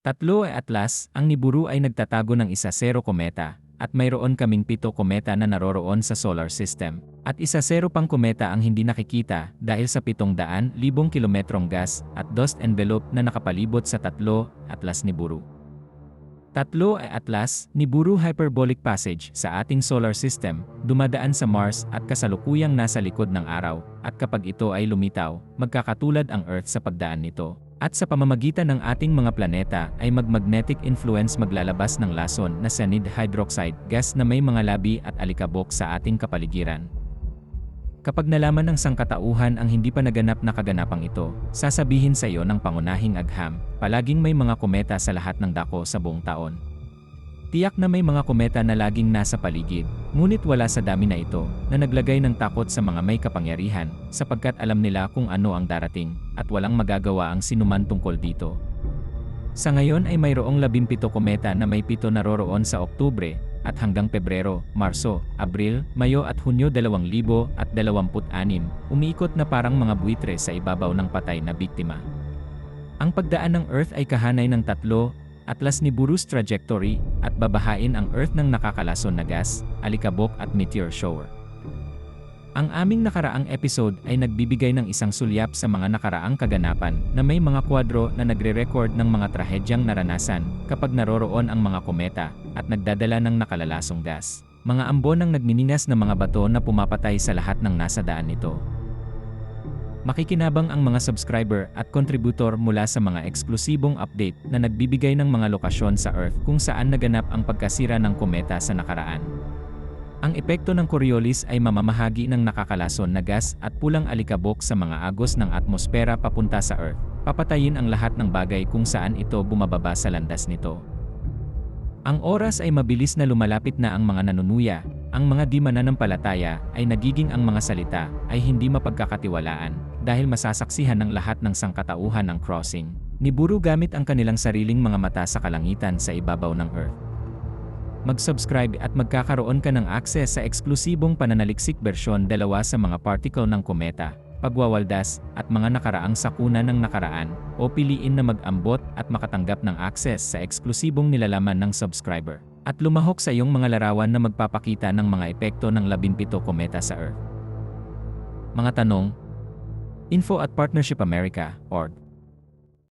Tatlo ay Atlas, ang Nibiru ay nagtatago ng isa zero kometa, at mayroon kaming pito kometa na naroroon sa solar system. At isa zero pang kometa ang hindi nakikita dahil sa pitong daan libong kilometrong gas at dust envelope na nakapalibot sa tatlo, Atlas Nibiru. Tatlo ay Atlas, Nibiru Hyperbolic Passage sa ating solar system, dumadaan sa Mars at kasalukuyang nasa likod ng araw, at kapag ito ay lumitaw, magkakatulad ang Earth sa pagdaan nito. At sa pamamagitan ng ating mga planeta ay mag-magnetic influence maglalabas ng lason na cyanide hydroxide gas na may mga labi at alikabok sa ating kapaligiran. Kapag nalaman ng sangkatauhan ang hindi pa naganap na kaganapang ito, sasabihin sa iyo ng pangunahing agham, palaging may mga kometa sa lahat ng dako sa buong taon. Tiyak na may mga kometa na laging nasa paligid, ngunit wala sa dami na ito na naglagay ng takot sa mga may kapangyarihan sapagkat alam nila kung ano ang darating at walang magagawa ang sinuman tungkol dito. Sa ngayon ay mayroong 17 kometa na may pito naroroon sa Oktubre at hanggang Pebrero, Marso, Abril, Mayo at Hunyo 2026 umiikot na parang mga buitre sa ibabaw ng patay na biktima. Ang pagdaan ng Earth ay kahanay ng tatlo atlas ni Buru's trajectory, at babahain ang Earth ng nakakalason na gas, alikabok at meteor shower. Ang aming nakaraang episode ay nagbibigay ng isang sulyap sa mga nakaraang kaganapan na may mga kwadro na nagre-record ng mga trahedyang naranasan kapag naroroon ang mga kometa at nagdadala ng nakalalasong gas. Mga ambon ng nagniningas na mga bato na pumapatay sa lahat ng nasa daan nito. Makikinabang ang mga subscriber at contributor mula sa mga eksklusibong update na nagbibigay ng mga lokasyon sa Earth kung saan naganap ang pagkasira ng kometa sa nakaraan. Ang epekto ng Coriolis ay mamamahagi ng nakakalason na gas at pulang alikabok sa mga agos ng atmosfera papunta sa Earth. Papatayin ang lahat ng bagay kung saan ito bumababa sa landas nito. Ang oras ay mabilis na lumalapit na ang mga nanunuya, ang mga di mananampalataya ay nagiging ang mga salita ay hindi mapagkakatiwalaan dahil masasaksihan ng lahat ng sangkatauhan ng crossing. Niburo gamit ang kanilang sariling mga mata sa kalangitan sa ibabaw ng Earth. Mag-subscribe at magkakaroon ka ng access sa eksklusibong pananaliksik bersyon dalawa sa mga particle ng kometa, pagwawaldas, at mga nakaraang sakuna ng nakaraan, o piliin na mag-ambot at makatanggap ng access sa eksklusibong nilalaman ng subscriber, at lumahok sa iyong mga larawan na magpapakita ng mga epekto ng 17 kometa sa Earth. Mga tanong, info at Partnership America, org.